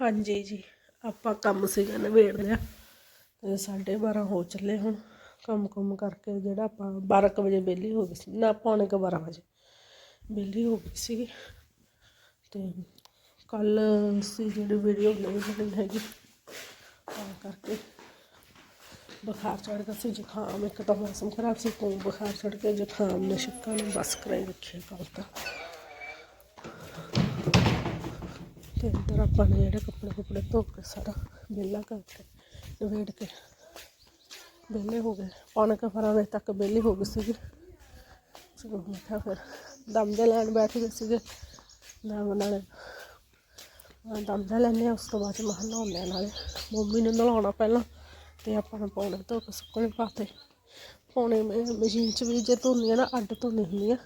ਹਾਂਜੀ ਜੀ, ਆਪਾਂ ਕੰਮ ਸੀਗਾ ਨਵੇੜ ਲਿਆ ਤੇ 12:30 ਹੋ ਚੱਲੇ ਹੁਣ। ਕੰਮ ਕੁਮ ਕਰਕੇ ਜਿਹੜਾ ਆਪਾਂ 12 ਕੁ ਵਜੇ ਵਿਹਲੀ ਹੋ ਗਈ ਸੀ। ਨਾ, ਪੌਣੇ ਕੁ 12 ਵਜੇ ਵਿਹਲੀ ਹੋ ਗਈ ਸੀ। ਤੇ ਕੱਲ ਸੀ ਜਿਹੜੀ ਵੀਡੀਓ ਨਹੀਂ ਬਣੀ ਹੈਗੀ। ਤਾਂ ਕਰਕੇ ਬੁਖਾਰ ਚੜ ਗਿਆ ਸੀ, ਜ਼ੁਕਾਮ ਇੱਕ ਤਾਂ ਮੌਸਮ ਖਰਾਬ ਸੀ, ਤੋਂ ਬੁਖਾਰ ਚੜ ਕੇ ਜ਼ੁਕਾਮ ਨੇ ਸ਼ੱਕਾਂ ਨੂੰ ਬਸ ਕਰਾਈ ਰੱਖਿਆ ਕੱਲ ਤਾਂ। ਤੇ ਇੱਧਰ ਆਪਾਂ ਨੇ ਜਿਹੜੇ ਕੱਪੜੇ ਕੁਪੜੇ ਧੋ ਕੇ ਸਾਰਾ ਵਿਹਲਾ ਕਰਕੇ ਨਵੇੜ ਕੇ ਵਿਹਲੇ ਹੋ ਗਏ। ਪੌਣੇ ਕ ਬਾਰਾਂ ਵਜੇ ਤੱਕ ਵਿਹਲੇ ਹੋ ਗਏ ਸੀਗੇ। ਚਲੋ ਮੈਂ ਕਿਹਾ ਫਿਰ ਦਮ ਦੇ ਲੈਣ ਬੈਠ ਗਏ ਸੀਗੇ। ਦਮ ਨਾਲੇ ਅਹ ਦਮ ਦਾ ਲੈਂਦੇ ਹਾਂ, ਉਸ ਤੋਂ ਬਾਅਦ ਮਹਾਂ ਨਹਾਉਂਦੇ ਹਾਂ ਨਾਲੇ। ਮੰਮੀ ਨੇ ਨਲਾਉਣਾ ਪਹਿਲਾਂ ਤੇ ਆਪਾਂ ਨੇ ਪੌਣੇ ਧੋ ਕੇ ਸੁੱਕਣੇ ਪਾਤੇ। ਪੌਣੇ ਮੈਂ, ਮਸ਼ੀਨ 'ਚ ਵੀ ਜੇ ਧੋਂਦੀਆਂ ਨਾ, ਅੱਡ ਧੋਣੀ ਹੁੰਦੀਆਂ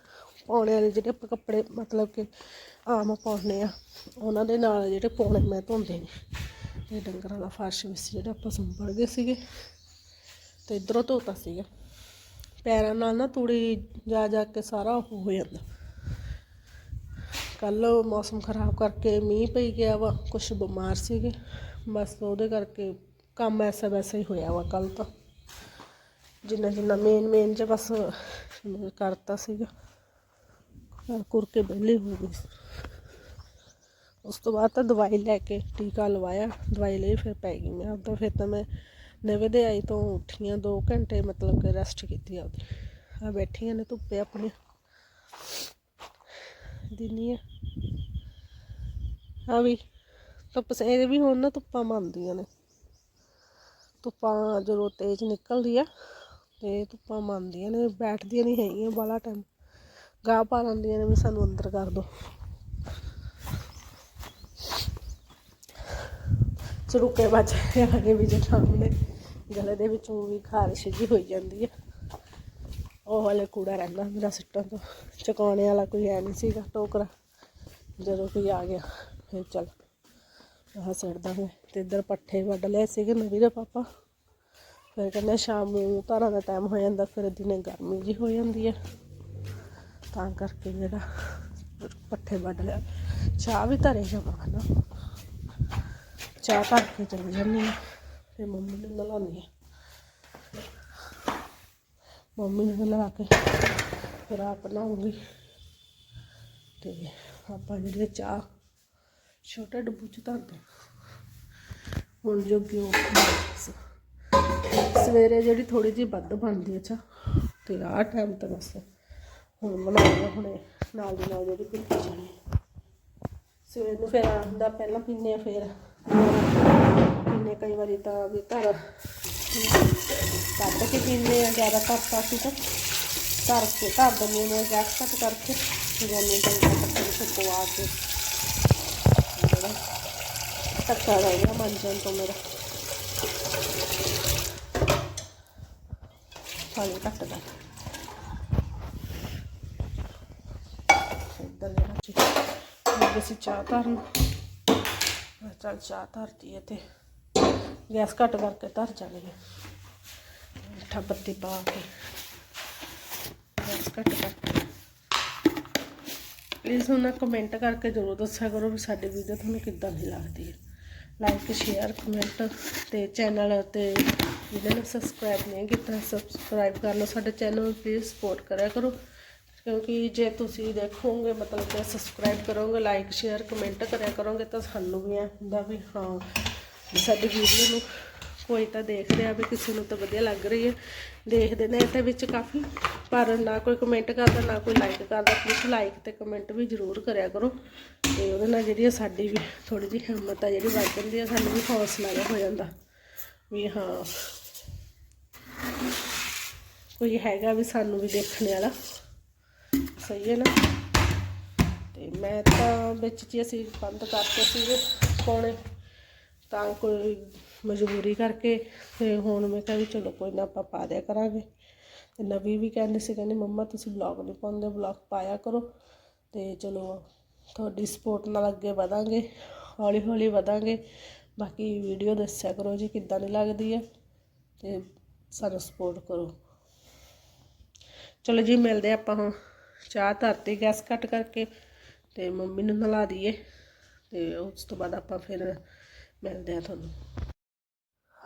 ਪਾਉਣੇ ਵਾਲੇ ਜਿਹੜੇ ਆਪਾਂ ਕੱਪੜੇ, ਮਤਲਬ ਕਿ ਆਮ ਪਾਉਂਦੇ ਆ ਉਹਨਾਂ ਦੇ ਨਾਲ ਜਿਹੜੇ ਪਾਉਣੇ ਮੈਂ ਧੋਂਦੇ ਨੇ। ਤੇ ਡੰਗਰਾਂ ਦਾ ਫਰਸ਼ ਵੀ ਸੀ ਜਿਹੜਾ ਆਪਾਂ ਸੰਭਲ ਗਏ ਸੀਗੇ, ਤੇ ਇਧਰੋਂ ਧੋਤਾ ਸੀਗਾ। ਪੈਰਾਂ ਨਾਲ ਨਾ ਤੂੜੀ ਜਾ ਜਾ ਕੇ ਸਾਰਾ ਉਹ ਹੋ ਜਾਂਦਾ। ਕੱਲ ਮੌਸਮ ਖਰਾਬ ਕਰਕੇ ਮੀਂਹ ਪਈ ਗਿਆ ਵਾ ਕੁਝ ਬਿਮਾਰ ਸੀਗੇ। ਬਸ ਉਹਦੇ ਕਰਕੇ ਕੰਮ ਐਸਾ ਵੈਸਾ ਹੀ ਹੋਇਆ ਵਾ ਕੱਲ ਤਾਂ। ਜਿੰਨਾ ਜਿੰਨਾ ਮੇਨ ਮੇਨ ਚ ਬਸ ਕਰਤਾ ਸੀਗਾ। ਕਰ ਕੁਰ ਕੇ ਵਿਹਲੇ ਹੋ ਗਏ। ਉਸ ਤੋਂ ਬਾਅਦ ਤਾਂ ਦਵਾਈ ਲੈ ਕੇ ਟੀਕਾ ਲਵਾਇਆ। ਦਵਾਈ ਲਈ ਫਿਰ ਪੈ ਗਈ ਮੈਂ। ਆਪਦਾ ਫਿਰ ਤਾਂ ਮੈਂ ਨਵੇਂ ਦੇ ਆਈ ਤੋਂ ਉੱਠੀਆਂ 2 ਘੰਟੇ, ਮਤਲਬ ਕਿ ਰੈਸਟ ਕੀਤੀ ਆਪਦੀ। ਆ ਬੈਠੀਆਂ ਨੇ ਧੁੱਪੇ ਆਪਣੇ। ਦਿਨੀ ਆ। ਆ ਵੀ ਧੁੱਪ ਸੇ ਵੀ ਹੁਣ ਨਾ ਧੁੱਪਾਂ ਮੰਨਦੀਆਂ ਨੇ। ਧੁੱਪਾਂ ਜਦੋਂ ਤੇਜ਼ ਨਿਕਲਦੀ ਆ, ਤੇ ਧੁੱਪਾਂ ਮੰਨਦੀਆਂ ਨੇ। ਬੈਠਦੀਆਂ ਨਹੀਂ ਹੈਗੀਆਂ ਬਾਲਾ ਟਾਈਮ ਗਾਹ ਪਾ ਲੈਂਦੀਆਂ ਨੇ ਵੀ ਸਾਨੂੰ ਅੰਦਰ ਕਰ ਦੋ। ਚੜੁੱਕੇ ਵੱਜ ਆਗੇ ਵੀ ਜਠਾਮ ਨੇ ਗਲੇ ਦੇ ਵਿੱਚੋਂ ਵੀ ਖਾਰਿਸ਼ ਜਿਹੀ ਹੋਈ ਜਾਂਦੀ ਹੈ ਉਹ ਵਾਲੇ ਕੂੜਾ ਰਹਿੰਦਾ ਮੇਰਾ ਸਿੱਟਾਂ ਤੋਂ। ਚਕਾਉਣੇ ਵਾਲਾ ਕੋਈ ਹੈ ਨਹੀਂ ਸੀਗਾ, ਟੋਕਰਾ। ਜਦੋਂ ਕੋਈ ਆ ਗਿਆ, ਫਿਰ ਚੱਲ ਆਹ ਸਿੱਟਦਾ ਮੈਂ। ਤੇ ਇੱਧਰ ਪੱਠੇ ਵੱਢ ਲਏ ਸੀਗੇ ਨਵੀਂ ਦੇ ਪਾਪਾ। ਫਿਰ ਕਹਿੰਦੇ ਸ਼ਾਮ ਨੂੰ ਧਾਰਾਂ ਦਾ ਟਾਈਮ ਹੋ ਜਾਂਦਾ, ਫਿਰ ਦਿਨੇ ਗਰਮੀ ਜੀ ਹੋ ਜਾਂਦੀ ਹੈ ਤਾਂ ਕਰਕੇ ਜਿਹੜਾ ਪੱਠੇ ਵੱਢ ਲਿਆ। ਚਾਹ ਵੀ ਧਰੇ ਜਾਵਾਂ ਨਾ ਚਾਹ ਧਰ ਕੇ ਚਲੀ ਜਾਂਦੀ ਹਾਂ। ਫਿਰ ਮੰਮੀ ਨੂੰ ਨਲਾਉਂਦੀ ਹਾਂ। ਮੰਮੀ ਨੂੰ ਨਲਾ ਕੇ ਫਿਰ ਆਪ ਨਹਾਉਂਗੀ। ਤੇ ਆਪਾਂ ਜਿਹੜੇ ਚਾਹ ਛੋਟੇ ਡੱਬੂ ਚ ਧਰਦੇ ਹੁਣ ਜੋ ਕਿ ਸਵੇਰੇ ਜਿਹੜੀ ਥੋੜੀ ਜਿਹੀ ਵੱਧ ਬਣਦੀ ਹੈ ਚਾਹ। ਤੇ ਆਹ ਟਾਈਮ ਤੇ ਬਸ ਹੁਣ ਬਣਾਉਂਦੇ ਹਾਂ ਹੁਣੇ, ਨਾਲ ਦੀ ਨਾਲ ਜਿਹੜੀ ਪੀਤੀ ਜਾਣੀ। ਸਵੇਰ ਨੂੰ ਫਿਰ ਆਉਂਦਾ ਪਹਿਲਾਂ ਪੀਨੇ ਆ, ਫਿਰ ਪੀਨੇ ਕਈ ਵਾਰੀ ਤਾਂ ਵੀ ਧਰ ਕੱਟ ਕੇ ਪੀਨੇ ਆ, ਜ਼ਿਆਦਾ ਕਰਤਾ ਸੀ ਤਾਂ ਧਰ ਕੇ, ਧਰ ਦਿੰਦੇ ਨੇ, ਗੈਸ ਕੱਟ ਕਰਕੇ। ਫਿਰ ਜਾਂਦੇ ਕਈ ਕੱਟ ਕੇ ਪਵਾ ਕੇ। ਜਿਹੜਾ ਧੱਕਾ ਰਹਿ ਗਿਆ ਮੰਜਨ ਤੋਂ ਮੇਰਾ। ਪਾਣੀ ਘੱਟ ਦਾ ਇੱਧਰ ਜਿਹੜਾ ਚੀ ਲੱਗੇ ਸੀ ਚਾਹ ਧਰਨ। ਮੈਂ ਚੱਲ ਚਾਹ ਧਰਤੀ ਹੈ ਤੇ ਗੈਸ ਘੱਟ ਕਰਕੇ ਧਰ ਜਾਣੀ ਹੈ ਮਿੱਠਾ ਪੱਤੀ ਪਾ ਕੇ ਗੈਸ ਘੱਟ ਕਰਕੇ। ਪਲੀਜ਼ ਉਹਨਾਂ ਕਮੈਂਟ ਕਰਕੇ ਜ਼ਰੂਰ ਦੱਸਿਆ ਕਰੋ ਵੀ ਸਾਡੀ ਵੀਡੀਓ ਤੁਹਾਨੂੰ ਕਿੱਦਾਂ ਦੀ ਲੱਗਦੀ ਹੈ। ਲਾਈਕ ਸ਼ੇਅਰ ਕਮੈਂਟ ਤੇ ਚੈਨਲ ਤੇ ਜਿਹਨਾਂ ਨੇ ਸਬਸਕ੍ਰਾਈਬ ਨਹੀਂ ਕੀਤਾ ਸਬਸਕ੍ਰਾਈਬ ਕਰ ਲਓ। ਸਾਡੇ ਚੈਨਲ ਨੂੰ ਪਲੀਜ਼ ਸਪੋਰਟ ਕਰਿਆ ਕਰੋ। ਕਿਉਂਕਿ ਜੇ ਤੁਸੀਂ ਦੇਖੋਗੇ, ਮਤਲਬ ਕਿ ਸਬਸਕ੍ਰਾਈਬ ਕਰੋਗੇ ਲਾਈਕ ਸ਼ੇਅਰ ਕਮੈਂਟ ਕਰਿਆ ਕਰੋਗੇ ਤਾਂ ਸਾਨੂੰ ਵੀ ਐ ਹੁੰਦਾ ਵੀ ਹਾਂ, ਵੀ ਸਾਡੀ ਵੀਡੀਓ ਨੂੰ ਕੋਈ ਤਾਂ ਦੇਖ ਰਿਹਾ ਵੀ ਕਿਸੇ ਨੂੰ ਤਾਂ ਵਧੀਆ ਲੱਗ ਰਹੀ ਹੈ। ਦੇਖਦੇ ਨੇ ਇਹਦੇ ਵਿੱਚ ਕਾਫੀ, ਪਰ ਨਾ ਕੋਈ ਕਮੈਂਟ ਕਰਦਾ, ਨਾ ਕੋਈ ਲਾਈਕ ਕਰਦਾ। ਪਲੀਜ਼ ਲਾਈਕ ਤੇ ਕਮੈਂਟ ਵੀ ਜ਼ਰੂਰ ਕਰਿਆ ਕਰੋ। ਤੇ ਉਹਦੇ ਨਾਲ ਜਿਹੜੀ ਆ ਸਾਡੀ ਵੀ ਥੋੜੀ ਜਿਹੀ ਹਿੰਮਤ ਆ, ਜਿਹੜੀ ਵੱਧ ਜਾਂਦੀ ਆ, ਸਾਨੂੰ ਵੀ ਹੌਸਲਾ ਜਿਹਾ ਹੋ ਜਾਂਦਾ। ਵੀ ਹਾਂ, ਕੋਈ ਹੈਗਾ ਵੀ ਸਾਨੂੰ ਵੀ ਦੇਖਣ ਵਾਲਾ। ਸਹੀ ਹੈ ਨਾ। ਤੇ ਮੈਂ ਤਾਂ ਵਿੱਚ ਜੀ ਅਸੀਂ ਬੰਦ ਕਰਤੇ ਸੀਗੇ ਪਾਉਣੇ ਤਾਂ ਕੋਈ ਮਜਬੂਰੀ ਕਰਕੇ ਤੇ ਹੁਣ ਮੈਂ ਕਿਹਾ ਵੀ ਚਲੋ ਕੋਈ ਨਾ ਆਪਾਂ ਪਾ ਦਿਆ ਕਰਾਂਗੇ। ਤੇ ਨਵੀ ਵੀ ਕਹਿੰਦੇ ਸੀ, ਕਹਿੰਦੇ ਮੰਮਾ ਤੁਸੀਂ ਵਲੌਗ ਨਹੀਂ ਪਾਉਂਦੇ ਵਲੌਗ ਪਾਇਆ ਕਰੋ। ਤੇ ਚਲੋ ਤੁਹਾਡੀ ਸਪੋਰਟ ਨਾਲ ਅੱਗੇ ਵਧਾਂਗੇ ਹੌਲੀ ਹੌਲੀ ਵਧਾਂਗੇ। ਬਾਕੀ ਵੀਡੀਓ ਦੱਸਿਆ ਕਰੋ ਜੀ ਕਿੱਦਾਂ ਦੀ ਲੱਗਦੀ ਹੈ ਤੇ ਸਾਨੂੰ ਸਪੋਰਟ ਕਰੋ। ਚਲੋ ਜੀ ਮਿਲਦੇ ਆਪਾਂ ਹੁਣ। ਚਾਹ ਧਰਤੀ ਗੈਸ ਕੱਟ ਕਰਕੇ ਤੇ ਮੰਮੀ ਨੂੰ ਨਲਾ ਦਈਏ ਤੇ ਉਸ ਤੋਂ ਬਾਅਦ ਆਪਾਂ ਫਿਰ ਮਿਲਦੇ ਆ ਤੁਹਾਨੂੰ।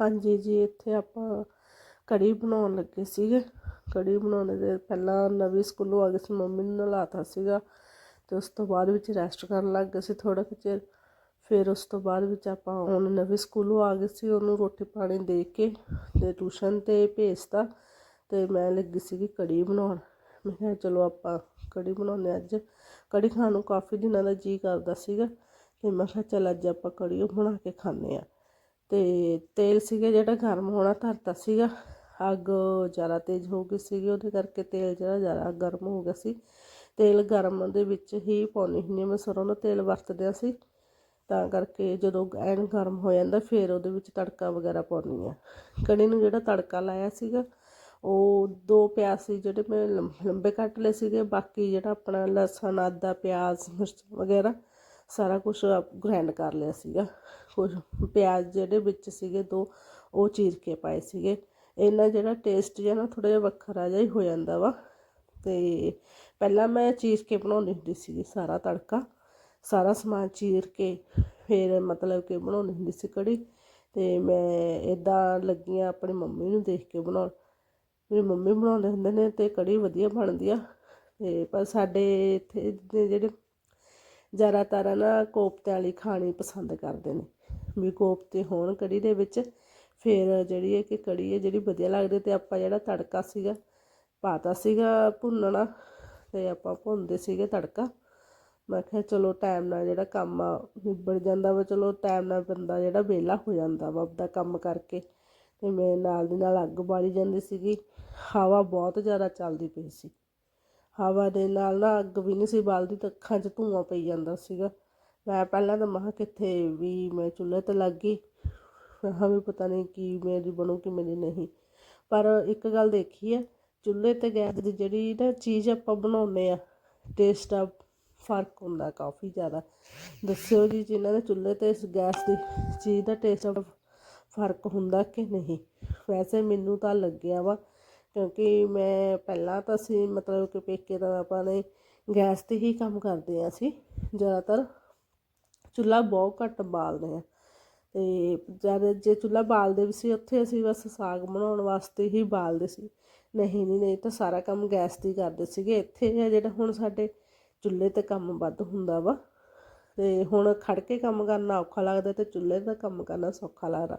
ਹਾਂਜੀ ਜੀ, ਇੱਥੇ ਆਪਾਂ ਕੜੀ ਬਣਾਉਣ ਲੱਗੇ ਸੀਗੇ। ਕੜੀ ਬਣਾਉਣ ਦੇ ਪਹਿਲਾਂ ਨਵੀਂ ਸਕੂਲੋਂ ਆ ਗਏ ਸੀ, ਮੰਮੀ ਨੂੰ ਨਲਾਤਾ ਸੀਗਾ ਤੇ ਉਸ ਤੋਂ ਬਾਅਦ ਵਿੱਚ ਰੈਸਟ ਕਰਨ ਲੱਗ ਗਏ ਸੀ ਥੋੜਾ ਕੁ ਚਿਰ। ਫਿਰ ਉਸ ਤੋਂ ਬਾਅਦ ਵਿੱਚ ਆਪਾਂ ਹੁਣ ਨਵੇਂ ਸਕੂਲੋਂ ਆ ਗਏ ਸੀ, ਉਹਨੂੰ ਰੋਟੀ ਪਾਣੀ ਦੇ ਕੇ ਤੇ ਟਿਊਸ਼ਨ ਤੇ ਭੇਜਤਾ ਤੇ ਮੈਂ ਲੱਗੀ ਸੀਗੀ ਕੜੀ ਬਣਾਉਣ। ਮੈਂ ਕਿਹਾ ਚਲੋ ਆਪਾਂ ਕੜੀ ਬਣਾਉਂਦੇ ਹਾਂ ਅੱਜ। ਕੜੀ ਖਾਣ ਨੂੰ ਕਾਫੀ ਦਿਨਾਂ ਦਾ ਜੀ ਕਰਦਾ ਸੀਗਾ ਤੇ ਮੈਂ ਕਿਹਾ ਚੱਲ ਅੱਜ ਆਪਾਂ ਕੜੀ ਓ ਬਣਾ ਕੇ ਖਾਂਦੇ ਆ ਤੇ ਤੇਲ ਸੀਗਾ ਜਿਹੜਾ ਗਰਮ ਹੋਣਾ ਧਰਤਾ ਸੀਗਾ, ਅੱਗ ਜ਼ਿਆਦਾ ਤੇਜ਼ ਹੋ ਗਈ ਸੀਗੀ, ਉਹਦੇ ਕਰਕੇ ਤੇਲ ਜਿਹੜਾ ਜ਼ਿਆਦਾ ਗਰਮ ਹੋ ਗਿਆ ਸੀ। ਤੇਲ ਗਰਮ ਦੇ ਵਿੱਚ ਹੀ ਪਾਉਣੀ ਹੁੰਦੀ ਹਾਂ ਮੈਂ, ਸਰੋਂ ਦਾ ਤੇਲ ਵਰਤਦਿਆ ਸੀ ਤਾਂ ਕਰਕੇ ਜਦੋਂ ਐਨ ਗਰਮ ਹੋ ਜਾਂਦਾ, ਫਿਰ ਉਹਦੇ ਵਿੱਚ ਤੜਕਾ ਵਗੈਰਾ ਪਾਉਣੀ ਆ ਕੜੀ ਨੂੰ ਜਿਹੜਾ ਤੜਕਾ ਲਾਇਆ ਸੀਗਾ ਉਹ ਦੋ ਪਿਆਜ਼ ਸੀ ਜਿਹੜੇ ਮੈਂ ਲੰਬ- ਲੰਬੇ ਕੱਟ ਲਏ ਸੀਗੇ, ਬਾਕੀ ਜਿਹੜਾ ਆਪਣਾ ਲਸਣ, ਆਦਾ, ਪਿਆਜ਼, ਮਿਰਚ ਵਗੈਰਾ, ਸਾਰਾ ਕੁਝ ਗ੍ਰਾਈਂਡ ਕਰ ਲਿਆ ਸੀਗਾ। ਕੁਝ ਪਿਆਜ਼ ਜਿਹੜੇ ਵਿੱਚ ਸੀਗੇ, ਦੋ ਉਹ ਚੀਰ ਕੇ ਪਾਏ ਸੀਗੇ। ਇਹਨਾਂ ਜਿਹੜਾ ਟੇਸਟ ਜਿਹਾ ਨਾ ਥੋੜਾ ਜਿਹਾ ਵੱਖਰਾ ਜਿਹਾ ਹੀ ਹੋ ਜਾਂਦਾ ਵਾ। ਤੇ ਪਹਿਲਾਂ ਮੈਂ ਚੀਰ ਕੇ ਬਣਾਉਂਦੀ ਹੁੰਦੀ ਸੀਗੀ ਸਾਰਾ ਤੜਕਾ। ਸਾਰਾ ਸਮਾਨ ਚੀਰ ਕੇ ਫਿਰ ਮਤਲਬ ਕਿ ਬਣਾਉਂਦੀ ਹੁੰਦੀ ਸੀ ਕੜੀ। ਤੇ ਮੈਂ ਇਦਾਂ ਲੱਗੀਆਂ ਆਪਣੀ ਮੰਮੀ ਨੂੰ ਦੇਖ ਕੇ ਬਣਾਉਣ। ਮੇਰੀ ਮੰਮੀ ਬਣਾਉਂਦੇ ਹੁੰਦੇ ਨੇ ਤੇ ਕੜੀ ਵਧੀਆ ਬਣਦੀ ਆ। ਤੇ ਪਰ ਸਾਡੇ ਇੱਥੇ ਦੇ ਜਿਹੜੇ ਜ਼ਿਆਦਾਤਰ ਨਾ ਕੋਫਤੇ ਵਾਲੀ ਖਾਣੀ ਪਸੰਦ ਕਰਦੇ ਨੇ। ਵੀ ਕੋਫਤੇ ਹੋਣ ਕੜੀ ਦੇ ਵਿੱਚ, ਫਿਰ ਜਿਹੜੀ ਹੈ ਕਿ ਕੜੀ ਹੈ ਜਿਹੜੀ ਵਧੀਆ ਲੱਗਦੀ ਤੇ ਆਪਾਂ ਜਿਹੜਾ ਤੜਕਾ ਸੀਗਾ, ਪਾਤਾ ਸੀਗਾ ਭੁੰਨਣਾ ਤੇ ਆਪਾਂ ਭੁੰਨਦੇ ਸੀਗੇ ਤੜਕਾ। ਮੈਂ ਕਿਹਾ ਚਲੋ ਟਾਈਮ ਨਾਲ ਜਿਹੜਾ ਕੰਮ ਆ ਨਿਬੜ ਜਾਂਦਾ ਵਾ, ਚਲੋ ਟਾਈਮ ਨਾਲ ਬੰਦਾ ਜਿਹੜਾ ਵਿਹਲਾ ਹੋ ਜਾਂਦਾ ਵਾ ਆਪਦਾ ਕੰਮ ਕਰਕੇ। ਅਤੇ ਮੈਂ ਨਾਲ ਦੀ ਨਾਲ ਅੱਗ ਬਾਲੀ ਜਾਂਦੀ ਸੀਗੀ। ਹਵਾ ਬਹੁਤ ਜ਼ਿਆਦਾ ਚੱਲਦੀ ਪਈ ਸੀ। ਹਵਾ ਦੇ ਨਾਲ ਨਾ ਅੱਗ ਵੀ ਨਹੀਂ ਸੀ ਬਲਦੀ, ਤਾਂ ਅੱਖਾਂ 'ਚ ਧੂੰਆਂ ਪਈ ਜਾਂਦਾ ਸੀਗਾ। ਮੈਂ ਪਹਿਲਾਂ ਤਾਂ ਮਹਾ ਕਿੱਥੇ ਵੀ ਮੈਂ ਚੁੱਲ੍ਹੇ ਤੇ ਲੱਗ ਗਈ। ਮੈਂ ਵੀ ਪਤਾ ਨਹੀਂ ਕੀ ਮੇਰੀ ਬਣੂ, ਕਿ ਮੇਰੀ ਨਹੀਂ। ਪਰ ਇੱਕ ਗੱਲ ਦੇਖੀ ਹੈ ਚੁੱਲ੍ਹੇ ਤੇ ਗੈਸ ਦੀ ਜਿਹੜੀ ਨਾ ਚੀਜ਼ ਆਪਾਂ ਬਣਾਉਂਦੇ ਆ ਟੇਸਟ ਦਾ ਫ਼ਰਕ ਹੁੰਦਾ ਕਾਫੀ ਜ਼ਿਆਦਾ। ਦੱਸਿਓ ਜੀ ਜਿਨ੍ਹਾਂ ਨੇ ਚੁੱਲ੍ਹੇ ਤੇ ਇਸ ਗੈਸ ਦੀ ਚੀਜ਼ ਦਾ ਟੇਸਟ ਦਾ ਫ਼ਰਕ ਹੁੰਦਾ ਕਿ ਨਹੀਂ? ਵੈਸੇ ਮੈਨੂੰ ਤਾਂ ਲੱਗਿਆ ਵਾ, ਕਿਉਂਕਿ ਮੈਂ ਪਹਿਲਾਂ ਤਾਂ ਅਸੀਂ ਮਤਲਬ ਕਿ ਪੇਕੇ ਦਾ ਆਪਾਂ ਨੇ ਗੈਸ ਤੇ ਹੀ ਕੰਮ ਕਰਦੇ ਆ ਅਸੀਂ, ਜ਼ਿਆਦਾਤਰ ਚੁੱਲ੍ਹਾ ਬਹੁਤ ਘੱਟ ਬਾਲਦੇ ਆ ਤੇ ਜਦ ਜੇ ਚੁੱਲ੍ਹਾ ਬਾਲਦੇ ਵੀ ਸੀ, ਉੱਥੇ ਅਸੀਂ ਬਸ ਸਾਗ ਬਣਾਉਣ ਵਾਸਤੇ ਹੀ ਬਾਲਦੇ ਸੀ। ਨਹੀਂ ਨਹੀਂ ਨਹੀਂ ਤਾਂ ਸਾਰਾ ਕੰਮ ਗੈਸ ਤੇ ਕਰਦੇ ਸੀਗੇ। ਇੱਥੇ ਜਿਹੜਾ ਹੁਣ ਸਾਡੇ ਚੁੱਲ੍ਹੇ ਤੇ ਕੰਮ ਵੱਧ ਹੁੰਦਾ ਵਾ ਤੇ ਹੁਣ ਖੜ ਕੇ ਕੰਮ ਕਰਨਾ ਔਖਾ ਲੱਗਦਾ ਤੇ ਚੁੱਲ੍ਹੇ ਦਾ ਕੰਮ ਕਰਨਾ ਸੌਖਾ ਲੱਗਦਾ।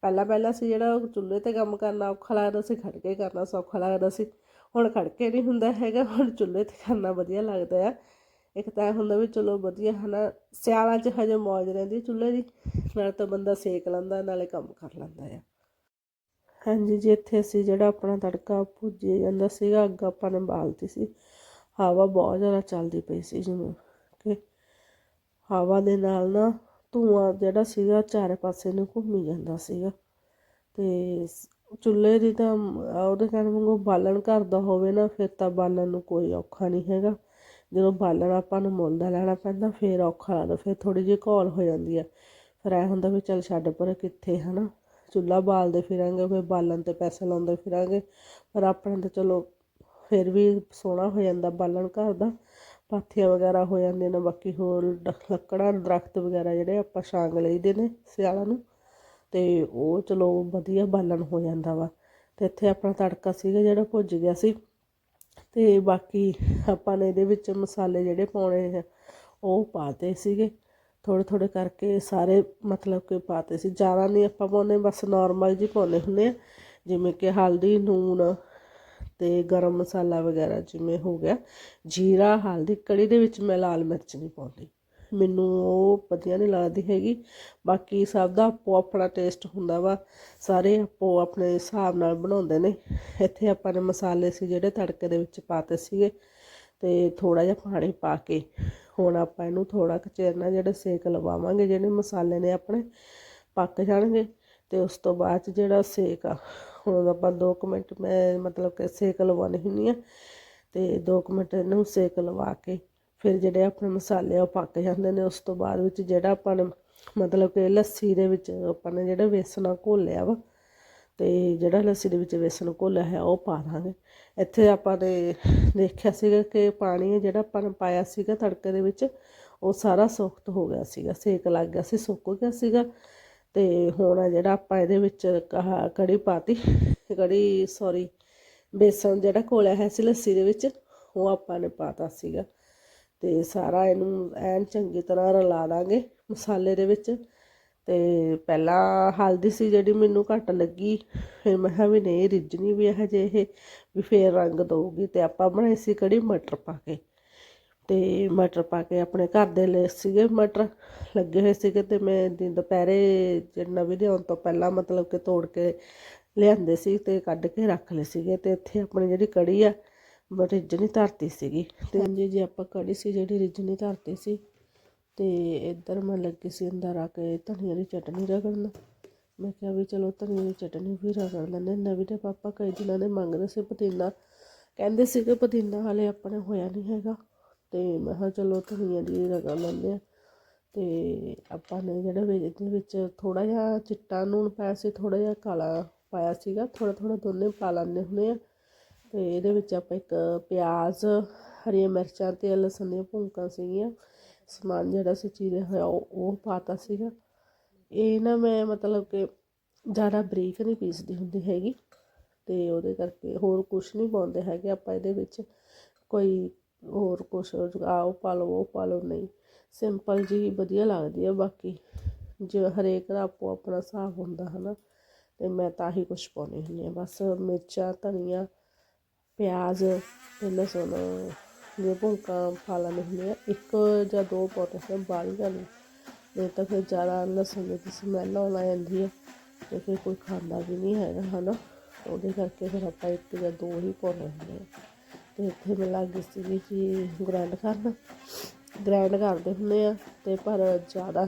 ਪਹਿਲਾਂ ਪਹਿਲਾਂ ਸੀ ਜਿਹੜਾ ਉਹ ਚੁੱਲ੍ਹੇ ਤੇ ਕੰਮ ਕਰਨਾ ਔਖਾ ਲੱਗਦਾ ਸੀ, ਖੜ ਕੇ ਕਰਨਾ ਸੌਖਾ ਲੱਗਦਾ ਸੀ। ਹੁਣ ਖੜ ਕੇ ਨਹੀਂ ਹੁੰਦਾ ਹੈਗਾ, ਹੁਣ ਚੁੱਲ੍ਹੇ ਤੇ ਕਰਨਾ ਵਧੀਆ ਲੱਗਦਾ ਆ। ਇੱਕ ਤਾਂ ਇਹ ਹੁੰਦਾ ਵੀ ਚਲੋ ਵਧੀਆ, ਹਨਾ, ਸਿਆਲਾਂ 'ਚ ਹਜੇ ਮੌਜ ਰਹਿੰਦੀ ਚੁੱਲ੍ਹੇ ਦੀ, ਨਾਲ ਤਾਂ ਬੰਦਾ ਸੇਕ ਲੈਂਦਾ, ਨਾਲੇ ਕੰਮ ਕਰ ਲੈਂਦਾ ਆ। ਹਾਂਜੀ ਜੀ, ਇੱਥੇ ਅਸੀਂ ਜਿਹੜਾ ਆਪਣਾ ਤੜਕਾ ਭੁੱਜੇ ਜਾਂਦਾ ਸੀਗਾ, ਅੱਗ ਆਪਾਂ ਨੇ ਬਾਲਤੀ ਸੀ। ਹਵਾ ਬਹੁਤ ਜ਼ਿਆਦਾ ਚੱਲਦੀ ਪਈ ਸੀ ਜਿਵੇਂ ਕਿ ਹਵਾ ਦੇ ਨਾਲ ਨਾ ਧੂੰਆਂ ਜਿਹੜਾ ਸੀਗਾ ਚਾਰੇ ਪਾਸੇ ਨੂੰ ਘੁੰਮੀ ਜਾਂਦਾ ਸੀਗਾ। ਤੇ ਚੁੱਲ੍ਹੇ ਦੀ ਤਾਂ ਉਹਦੇ ਕਹਿਣ ਵਾਂਗੂ ਬਾਲਣ ਘਰ ਦਾ ਹੋਵੇ ਨਾ, ਫਿਰ ਤਾਂ ਬਾਲਣ ਨੂੰ ਕੋਈ ਔਖਾ ਨਹੀਂ ਹੈਗਾ। ਜਦੋਂ ਬਾਲਣ ਆਪਾਂ ਨੂੰ ਮੁੱਲ ਦਾ ਲੈਣਾ ਪੈਂਦਾ, ਫਿਰ ਔਖਾ ਲੱਗਦਾ, ਫਿਰ ਥੋੜੀ ਜਿਹੀ ਘੋਲ ਹੋ ਜਾਂਦੀ ਹੈ ਫਿਰ ਐ ਹੁੰਦਾ ਵੀ ਚੱਲ ਛੱਡ ਪਰ ਕਿੱਥੇ, ਹਨਾ? ਚੁੱਲ੍ਹਾ ਬਾਲਦੇ ਫਿਰਾਂਗੇ, ਫਿਰ ਬਾਲਣ ਤੇ ਪੈਸੇ ਲਾਉਂਦੇ ਫਿਰਾਂਗੇ। ਪਰ ਆਪਣੇ ਤਾਂ ਚਲੋ, ਫਿਰ ਵੀ ਸੋਹਣਾ ਹੋ ਜਾਂਦਾ ਬਾਲਣ ਘਰ ਦਾ। ਪਾਥੀਆਂ ਵਗੈਰਾ ਹੋ ਜਾਂਦੀਆਂ ਨੇ, ਬਾਕੀ ਹੋਰ ਡ- ਲੱਕੜਾਂ, ਦਰਖਤ ਵਗੈਰਾ ਜਿਹੜੇ ਆਪਾਂ ਛਾਂਗ ਲਈਦੇ ਨੇ ਸਿਆਲਾਂ ਨੂੰ, ਤੇ ਉਹ ਚਲੋ ਵਧੀਆ ਬਾਲਣ ਹੋ ਜਾਂਦਾ ਵਾ। ਤੇ ਇੱਥੇ ਆਪਣਾ ਤੜਕਾ ਸੀਗਾ ਜਿਹੜਾ ਭੁੱਜ ਗਿਆ ਸੀ, ਤੇ ਬਾਕੀ ਆਪਾਂ ਨੇ ਇਹਦੇ ਵਿੱਚ ਮਸਾਲੇ ਜਿਹੜੇ ਪਾਉਣੇ ਆ, ਉਹ ਪਾਤੇ ਸੀਗੇ। ਥੋੜ੍ਹੇ ਥੋੜ੍ਹੇ ਕਰਕੇ ਸਾਰੇ ਮਤਲਬ ਕਿ ਪਾਤੇ ਸੀ। ਜ਼ਿਆਦਾ ਨਹੀਂ ਆਪਾਂ ਪਾਉਂਦੇ, ਬਸ ਨਾਰਮਲ ਜੀ ਪਾਉਂਦੇ ਹੁੰਦੇ ਆ, ਜਿਵੇਂ ਕਿ ਹਲਦੀ ਨੂਣ ਤੇ ਗਰਮ ਮਸਾਲਾ ਵਗੈਰਾ ਜਿਵੇਂ ਹੋ ਗਿਆ, ਜੀਰਾ, ਹਲਦੀ, ਕੜੀ ਦੇ ਵਿੱਚ ਮੈਂ ਲਾਲ ਮਿਰਚ ਨਹੀਂ ਪਾਉਂਦੀ। ਮੈਨੂੰ ਉਹ ਵਧੀਆ ਨਹੀਂ ਲੱਗਦੀ ਹੈਗੀ। ਬਾਕੀ ਸਭ ਦਾ ਆਪੋ ਆਪਣਾ ਟੇਸਟ ਹੁੰਦਾ ਵਾ। ਸਾਰੇ ਆਪੋ ਆਪਣੇ ਹਿਸਾਬ ਨਾਲ ਬਣਾਉਂਦੇ ਨੇ। ਇੱਥੇ ਆਪਾਂ ਨੇ ਮਸਾਲੇ ਸੀ ਜਿਹੜੇ ਤੜਕੇ ਦੇ ਵਿੱਚ ਪਾਤੇ ਸੀਗੇ ਤੇ ਥੋੜਾ ਜਿਹਾ ਪਾਣੀ ਪਾ ਕੇ ਹੁਣ ਆਪਾਂ ਇਹਨੂੰ ਥੋੜਾ ਕੁ ਚਿਰ ਨਾਲ ਸੇਕ ਲਵਾਵਾਂਗੇ, ਜਿਹੜੇ ਮਸਾਲੇ ਨੇ ਆਪਣੇ, ਪੱਕ ਜਾਣਗੇ ਤੇ ਉਸ ਤੋਂ ਬਾਅਦ 'ਚ ਜਿਹੜਾ ਸੇਕ ਆ ਹੁਣ ਆਪਾਂ 2 ਮਿੰਟ ਮੈਂ ਮਤਲਬ ਕਿ ਸੇਕ ਲਵਾਉਣੀ ਹੁੰਦੀ ਆ ਤੇ 2 ਮਿੰਟ ਇਹਨੂੰ ਸੇਕ ਲਵਾ ਕੇ ਫਿਰ ਜਿਹੜੇ ਆਪਣੇ ਮਸਾਲੇ ਆ ਉਹ ਪੱਕ ਜਾਂਦੇ ਨੇ, ਉਸ ਤੋਂ ਬਾਅਦ ਵਿੱਚ ਜਿਹੜਾ ਆਪਾਂ ਨੇ ਮਤਲਬ ਕਿ ਲੱਸੀ ਦੇ ਵਿੱਚ ਆਪਾਂ ਨੇ ਜਿਹੜਾ ਵੇਸਣ ਘੋਲਿਆ ਵਾ, ਤੇ ਜਿਹੜਾ ਲੱਸੀ ਦੇ ਵਿੱਚ ਵੇਸਣ ਘੋਲਿਆ ਹੈ ਉਹ ਪਾ ਦਾਂਗੇ। ਇੱਥੇ ਆਪਾਂ ਨੇ ਦੇਖਿਆ ਸੀਗਾ ਕਿ ਪਾਣੀ ਜਿਹੜਾ ਆਪਾਂ ਨੇ ਪਾਇਆ ਸੀਗਾ ਤੜਕੇ ਦੇ ਵਿੱਚ, ਉਹ ਸਾਰਾ ਸੁੱਕਤ ਹੋ ਗਿਆ ਸੀਗਾ, ਸੇਕ ਲੱਗ ਗਿਆ ਸੀ, ਸੁੱਕ ਗਿਆ ਸੀਗਾ। ਅਤੇ ਹੁਣ ਆ ਜਿਹੜਾ ਆਪਾਂ ਇਹਦੇ ਵਿੱਚ ਆਹ ਕੜੀ ਪਾਤੀ, ਕੜੀ ਸੌਰੀ ਬੇਸਣ ਜਿਹੜਾ ਘੋਲਿਆ ਹੈ ਸੀ ਲੱਸੀ ਦੇ ਵਿੱਚ, ਉਹ ਆਪਾਂ ਨੇ ਪਾਤਾ ਸੀਗਾ। ਤੇ ਸਾਰਾ ਇਹਨੂੰ ਐਨ ਚੰਗੀ ਤਰ੍ਹਾਂ ਰਲਾ ਦਾਂਗੇ ਮਸਾਲੇ ਦੇ ਵਿੱਚ। ਤੇ ਪਹਿਲਾਂ ਹਲਦੀ ਸੀ ਜਿਹੜੀ ਮੈਨੂੰ ਘੱਟ ਲੱਗੀ, ਫਿਰ ਮੈਂ ਕਿਹਾ ਵੀ ਨਹੀਂ ਰਿੱਝਣੀ ਵੀ ਇਹ ਜੇ ਇਹ ਵੀ ਫੇਰ ਰੰਗ ਦਊਗੀ। ਤੇ ਆਪਾਂ ਬਣਾਈ ਸੀ ਕੜੀ ਮਟਰ ਪਾ ਕੇ। ਅਤੇ ਮਟਰ ਪਾ ਕੇ ਆਪਣੇ ਘਰ ਦੇ ਲਏ ਸੀਗੇ ਮਟਰ, ਲੱਗੇ ਹੋਏ ਸੀਗੇ ਅਤੇ ਮੈਂ ਦੁਪਹਿਰੇ ਜੇ ਨਵੀਂ ਲਿਆਉਣ ਤੋਂ ਪਹਿਲਾਂ ਮਤਲਬ ਕਿ ਤੋੜ ਕੇ ਲਿਆਂਦੇ ਸੀ ਅਤੇ ਕੱਢ ਕੇ ਰੱਖ ਲਏ ਸੀਗੇ ਅਤੇ ਇੱਥੇ ਆਪਣੀ ਜਿਹੜੀ ਕੜੀ ਆ ਰਿੱਝਣੀ ਧਰਤੀ ਸੀਗੀ। ਅਤੇ ਹਾਂਜੀ ਜੇ ਆਪਾਂ ਕੜੀ ਸੀ ਜਿਹੜੀ ਰਿੱਝਣੀ ਧਰਤੀ ਸੀ ਅਤੇ ਇੱਧਰ ਮੈਂ ਲੱਗੀ ਸੀ ਅੰਦਰ ਆ ਕੇ ਧਨੀਆ ਦੀ ਚਟਨੀ ਰਗੜਨ ਮੈਂ ਕਿਹਾ ਵੀ ਚਲੋ ਧਨੀਆ ਦੀ ਚਟਨੀ ਵੀ ਰਗੜ ਲੈਂਦੇ ਨਵੀਂ ਦੇ ਪਾਪਾ ਕਈ ਦਿਨਾਂ ਦੇ ਮੰਗਦੇ ਸੀ ਪੁਦੀਨਾ। ਕਹਿੰਦੇ ਸੀ ਕਿ ਪੁਦੀਨਾ ਹਾਲੇ ਆਪਣੇ ਹੋਇਆ ਨਹੀਂ ਹੈਗਾ। ਤੇ ਮੈਂ ਕਿਹਾ ਚਲੋ ਧਨੀਆ ਦੀ ਰਗੜ ਲੈਂਦੇ ਆ ਤੇ ਆਪਾਂ ਨੇ ਜਿਹੜਾ ਵਿੱਚ ਇਹਦੇ ਵਿੱਚ ਥੋੜਾ ਜਿਹਾ ਚਿੱਟਾ ਨੂਣ ਪਾਇਆ ਸੀ ਥੋੜਾ ਜਿਹਾ ਕਾਲਾ ਪਾਇਆ ਸੀਗਾ ਥੋੜਾ ਥੋੜਾ ਦੋਨੇ ਪਾ ਲੈਂਦੇ ਹੁੰਦੇ ਆ ਤੇ ਇਹਦੇ ਵਿੱਚ ਆਪਾਂ ਇੱਕ ਪਿਆਜ਼, ਹਰੀਆਂ ਮਿਰਚਾਂ ਤੇ ਲਸਣ ਦੀਆਂ ਭੁੰਕਾਂ ਸੀਗੀਆਂ। ਸਮਾਨ ਜਿਹੜਾ ਸੀ, ਚੀਰੇ ਹੋਇਆ, ਉਹ ਉਹ ਪਾਤਾ ਸੀਗਾ। ਇਹ ਨਾ ਮੈਂ ਮਤਲਬ ਕਿ ਜ਼ਿਆਦਾ ਬਰੀਕ ਨਹੀਂ ਪੀਸਦੀ ਹੁੰਦੀ ਹੈਗੀ। ਤੇ ਉਹਦੇ ਕਰਕੇ ਹੋਰ ਕੁਝ ਨਹੀਂ ਪਾਉਂਦੇ ਹੈਗੇ ਆਪਾਂ ਇਹਦੇ ਵਿੱਚ। ਕੋਈ ਹੋਰ ਕੁਛ ਆ ਉਹ ਪਾ ਲਓ ਉਹ ਪਾ ਲਓ ਨਹੀਂ। ਸਿੰਪਲ ਜੀ ਵਧੀਆ ਲੱਗਦੀ ਆ, ਬਾਕੀ ਜੋ ਹਰੇਕ ਦਾ ਆਪੋ ਆਪਣਾ ਹਿਸਾਬ ਹੁੰਦਾ ਹਨਾ, ਤੇ ਮੈਂ ਤਾਂ ਹੀ ਕੁਛ ਪਾਉਂਦੀ ਹੁੰਦੀ ਆ। ਬਸ ਮਿਰਚਾਂ, ਧਨੀਆ, ਪਿਆਜ਼ ਤੇ ਲਸਣ ਇਹ ਭੁੰਕਾਂ ਪਾ ਲੈਂਦੇ ਹੁੰਦੇ ਆ। ਇੱਕ ਜਾਂ ਦੋ ਪਾਉਂਦੇ ਹੈ ਬਾਲੀ ਗੱਲ ਨਹੀਂ ਤਾਂ ਫਿਰ ਜ਼ਿਆਦਾ ਲਸਣ ਦੀ ਸਮੈਲ ਆਉਣ ਲੱਗ ਜਾਂਦੀ ਹੈ ਤੇ ਫਿਰ ਕੋਈ ਖਾਂਦਾ ਵੀ ਨਹੀਂ ਹੈਗਾ, ਹਨਾ। ਉਹਦੇ ਕਰਕੇ ਫਿਰ ਆਪਾਂ ਇੱਕ ਜਾਂ ਦੋ ਹੀ ਪਾਉਂਦੇ ਹੁੰਦੇ ਆ। ਤੇ ਇੱਥੇ ਮੈਂ ਲੱਗ ਗਈ ਸੀਗੀ ਕਿ ਗ੍ਰਾਈਂਡ ਕਰਨ। ਗ੍ਰਾਈਂਡ ਕਰਦੇ ਹੁੰਦੇ ਆ ਤੇ ਪਰ ਜ਼ਿਆਦਾ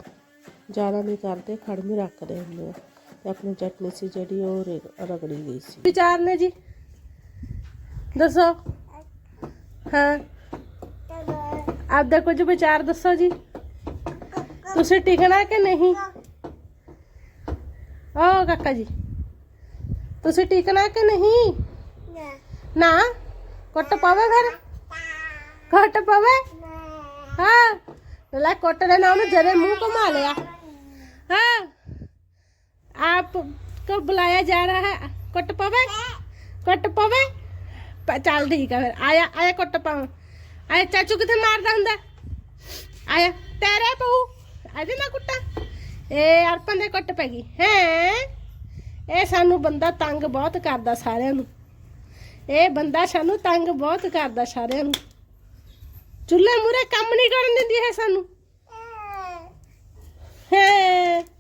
ਜ਼ਿਆਦਾ ਨਹੀਂ ਕਰਦੇ ਖੜਮੀ ਰੱਖਦੇ ਹੁੰਦੇ ਆ। ਤੇ ਆਪਣੀ ਚਟਨੀ ਸੀ ਜਿਹੜੀ ਉਹ ਰੇ- ਰਗੜੀ ਗਈ ਸੀ। ਵਿਚਾਰ ਨੇ ਜੀ? ਦੱਸੋ। ਹਾਂ। ਆਪਦਾ ਕੁਝ ਵਿਚਾਰ ਦੱਸੋ ਜੀ। ਤੁਸੀਂ ਟਿਕਣਾ ਕਿ ਨਹੀਂ? ਓ ਕਾਕਾ ਜੀ। ਤੁਸੀਂ ਟਿਕਣਾ ਕਿ ਨਹੀਂ? ਨਾ? ਕੁੱਟ ਪਾਵੇ ਫਿਰ? ਕੁੱਟ ਪਾਵੇ? ਹਾਂ। ਲੈ ਕੁੱਟ ਦੇ ਨਾਮ ਜਦੇ ਮੂੰਹ ਘੁਮਾ ਲਿਆ। ਹਾਂ। ਆਪ ਕੋ ਬੁਲਾਇਆ ਜਾ ਰਹਾ ਹੈ। ਕੁੱਟ ਪਾਵੇ? ਕੁੱਟ ਪਾਵੇ? ਚੱਲ ਠੀਕ ਆ ਫਿਰ। ਆਇਆ ਆਇਆ ਕੁੱਟ ਪਾਉ ਆਇਆ ਚਾਚੂ ਕਿਥੇ ਮਾਰਦਾ ਹੁੰਦਾ? ਆਇਆ, ਤੇਰੇ ਪਹੂ ਅਜੇ ਨਾ ਕੁੱਟਾ? ਇਹ ਅਰਪਨ ਦੇ ਕੁੱਟ ਪੈ ਗਈ। ਹੈ? ਇਹ ਸਾਨੂੰ ਬੰਦਾ ਤੰਗ ਬਹੁਤ ਕਰਦਾ ਸਾਰਿਆਂ ਨੂੰ। ਇਹ ਬੰਦਾ ਸਾਨੂੰ ਤੰਗ ਬਹੁਤ ਕਰਦਾ ਸਾਰਿਆਂ ਨੂੰ। ਚੁੱਲ੍ਹੇ ਮੂਰੇ ਕੰਮ ਨਹੀਂ ਕਰਨ ਦਿੰਦੀ ਹੈ ਸਾਨੂੰ। ਹੈ।